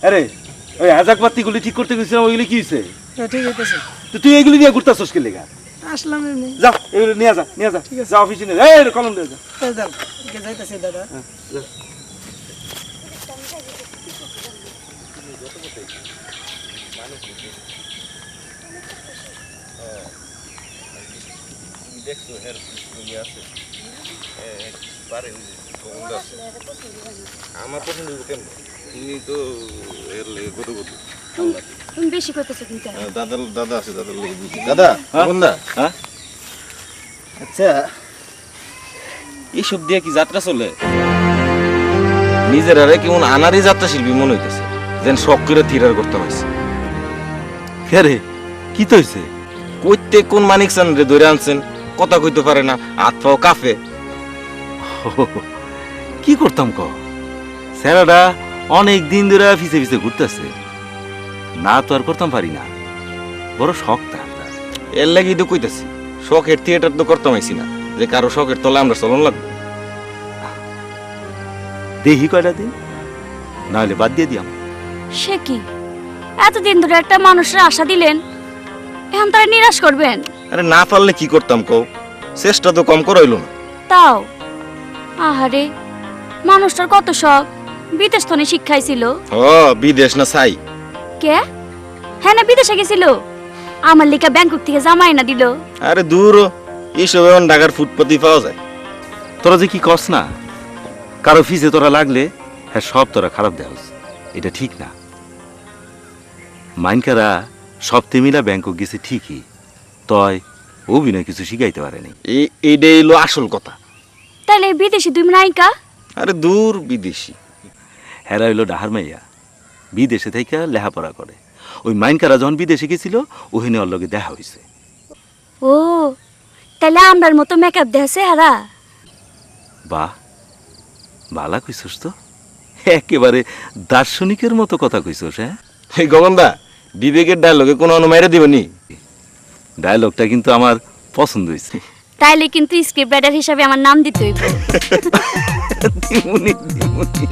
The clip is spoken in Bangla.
আরে ওই হাজাক পাত্তিগুলি ঠিক করতে গেছিলাম ওইগুলি কি হয়েছে হ্যাঁ, ঠিক হইতেছে। তো তুই এগুলি নিয়ে ঘুরতেছস কে লেগা আসলাম এমনি। যা এগুলো নিয়ে যা নিয়ে যা ঠিক আছে। যা অফিসে নিয়ে এই কলম যা। দাদা। হ্যাঁ, আমার পছন্দ কেন তুমি তো এর লেগে কত কত? তুমি বেশি করতেছো কিন্তু। দাদা দাদা আছে দাদার লেগে বুঝি দাদা বন্ধা। হ্যাঁ? আচ্ছা এইসব দিয়ে কি যাত্রা চলে? নিজের আরে কেমন আনারই যাত্রা শিল্পী মনে হইতেছে যেন শখ করে থিরার করতে পারছে কে রে কি তো হয়েছে কইতে কোন মানিক চান রে ধরে আনছেন কথা কইতে পারে না হাত পাও কাফে। কি করতাম ক স্যারাটা অনেক দিন ধরে ফিসে ফিসে ঘুরতেছে। না তো আর করতাম পারি না। বড় শখ তার এর লাগি তো কইতাছি শখের থিয়েটার তো করতাম পাইছি না। যে কারও শখের তলে আমরা চলন লাগবে। দেহি কয়টা দিন নাহলে বাদ দিয়ে দিয়াম। সে কি? এতদিন ধরে একটা মানুষের আশা দিলেন এখন তারা নিরাশ করবেন। আরে না পারলে কি করতাম কও? চেষ্টা তো কম করাইলো না। তাও? আহারে মানুষটার কত শখ? বিদেশ থনে শিক্ষাইছিল। ও বিদেশ না চাই। কে? হ্যাঁ না বিদেশে গেছিল। আমার লিখা ব্যাংকক থেকে জামাই না দিল। আরে দূর এইসব এখন ঢাকার ফুটপাতি পাওয়া যায়। তোরা যে কি করস না? কারও ফিসে তোরা লাগলে হ্যাঁ সব তোরা খারাপ দেওস এটা ঠিক না। মাইনকারা সব তেমিলা ব্যাংকক গেছে ঠিকই তয় অভিনয় কিছু শিখাইতে পারেনি। এই এইটাই হলো আসল কথা। তাইলে বিদেশি দুই নায়িকা? আরে দূর বিদেশি। হেরা হইল ডাহার মাইয়া। বিদেশে থেকে লেহাপড়া করে। ওই মাইনকারা যখন বিদেশে গেছিল ওহিনে ওর লগে দেখা হয়েছে ও তাইলে আমরার মতো মেকআপ দেখাছে হারা? বাহ বালা কইছস তো। একেবারে দার্শনিকের মতো কথা কইছস হ্যাঁ? এই গগনদা বিবেকের ডায়লগে কোনো অনুমাইরে দিবনি? ডায়লগটা কিন্তু আমার পছন্দ হয়েছে তাইলে কিন্তু স্ক্রিপ্ট রাইটার হিসাবে আমার নাম দিতে হইব। দিমুনি দিমুনি।